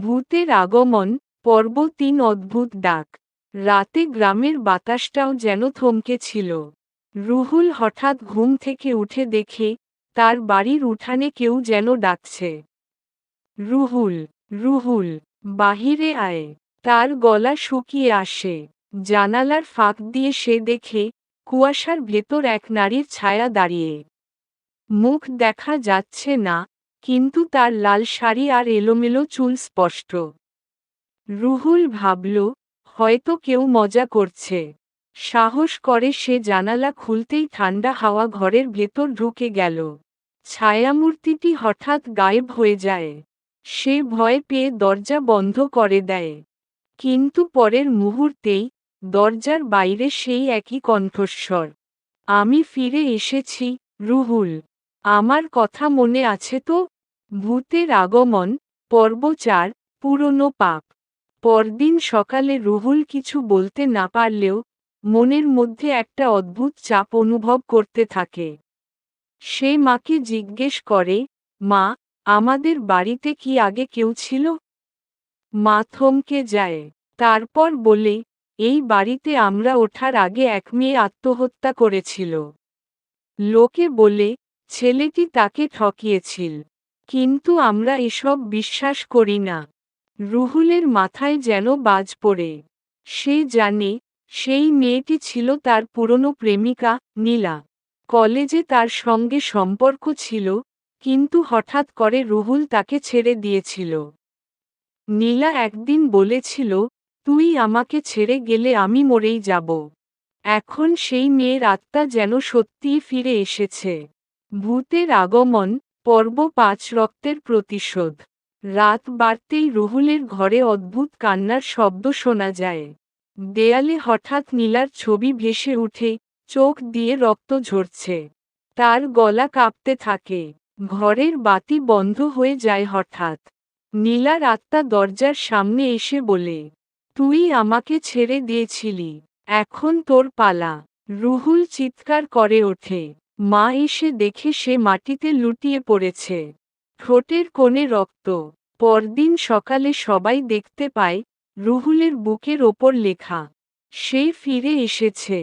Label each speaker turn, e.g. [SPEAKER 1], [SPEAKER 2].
[SPEAKER 1] ভূতের আগমন, পর্ব তিন অদ্ভুত ডাক। রাতে গ্রামের বাতাসটাও যেন থমকে ছিল। রুহুল হঠাৎ ঘুম থেকে উঠে দেখে, তার বাড়ির উঠানে কেউ যেন ডাকছে। রুহুল রুহুল, বাহিরে আয়। তার গলা শুকিয়ে আসে। জানালার ফাঁক দিয়ে সে দেখে, কুয়াশার ভেতর এক নারীর ছায়া দাঁড়িয়ে। মুখ দেখা যাচ্ছে না কিন্তু তার লাল শাড়ি আর এলোমেলো চুল স্পষ্ট। রুহুল ভাবল, হয়তো কেউ মজা করছে। সাহস করে সে জানালা খুলতেই ঠান্ডা হাওয়া ঘরের ভেতর ঢুকে গেল। ছায়ামূর্তিটি হঠাৎ গায়েব হয়ে যায়। সে ভয় পেয়ে দরজা বন্ধ করে দেয়। কিন্তু পরের মুহূর্তেই দরজার বাইরে সেই একই কণ্ঠস্বর, আমি ফিরে এসেছি, রুহুল। আমার কথা মনে আছে তো? ভূতের আগমন, পর্ব চার, পুরনো পাপ। পরদিন সকালে রুহুল কিছু বলতে না পারলেও, মনের মধ্যে একটা অদ্ভুত চাপ অনুভব করতে থাকে। সে মাকে জিজ্ঞেস করে, মা, আমাদের বাড়িতে কি আগে কেউ ছিল? মা থমকে যায়। তারপর বলে, এই বাড়িতে আমরা ওঠার আগে এক মেয়ে আত্মহত্যা করেছিল। লোকে বলে, ছেলেটি তাকে ঠকিয়েছিল। কিন্তু আমরা এসব বিশ্বাস করি না। রুহুলের মাথায় যেন বাজ পড়ে। সে জানে, সেই মেয়েটি ছিল তার পুরনো প্রেমিকা, নীলা। কলেজে তার সঙ্গে সম্পর্ক ছিল, কিন্তু হঠাৎ করে রুহুল তাকে ছেড়ে দিয়েছিল। নীলা একদিন বলেছিল, তুই আমাকে ছেড়ে গেলে আমি মরেই যাব। এখন সেই মেয়ের আত্মা যেন সত্যিই ফিরে এসেছে। ভূতের আগমন পর্ব পাঁচ রক্তের প্রতিশোধ। রাত বাড়তেই রুহুলের ঘরে অদ্ভুত কান্নার শব্দ শোনা যায়। দেয়ালে হঠাৎ নীলার ছবি ভেসে উঠে, চোখ দিয়ে রক্ত ঝরছে। তার গলা কাঁপতে থাকে। ঘরের বাতি বন্ধ হয়ে যায় হঠাৎ। নীলার আত্মা দরজার সামনে এসে বলে, তুই আমাকে ছেড়ে দিয়েছিলি, এখন তোর পালা। রুহুল চিৎকার করে ওঠে। মা এসে দেখে সে মাটিতে লুটিয়ে পড়েছে। ঠোঁটের কোণে রক্ত। পরদিন সকালে সবাই দেখতে পায়, রুহুলের বুকের ওপর লেখা। সে ফিরে এসেছে।